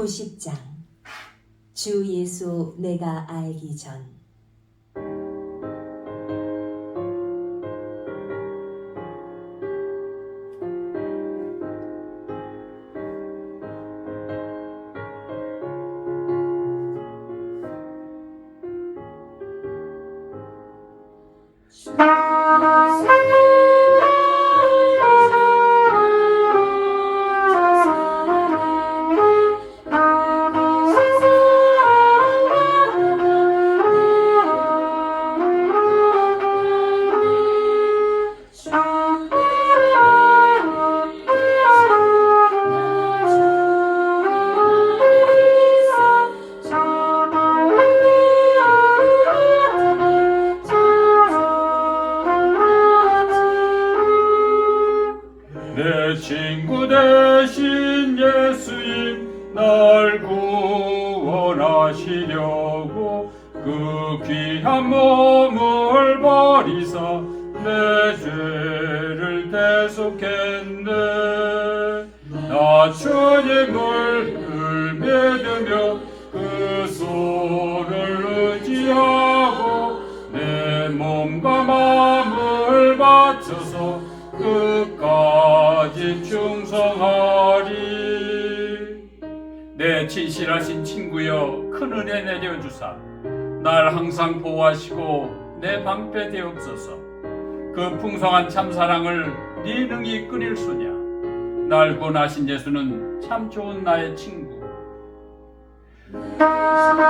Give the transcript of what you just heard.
90장. 주 예수 내가 알기 전 내 친구 대신 예수님 날 구원하시려고 그 귀한 몸을 버리사 내 죄를 대속했네. 나 주님을 믿으며 그 손을 의지하고 내 몸과 마음을 바쳐서 끝까지 충성하리. 내 진실하신 친구여 큰 은혜 내려주사. 날 항상 보호하시고 내 방패 되옵소서. 그 풍성한 참사랑을 네 능히 끊일 수냐? 날 구원하신 예수는 참 좋은 나의 친구. 아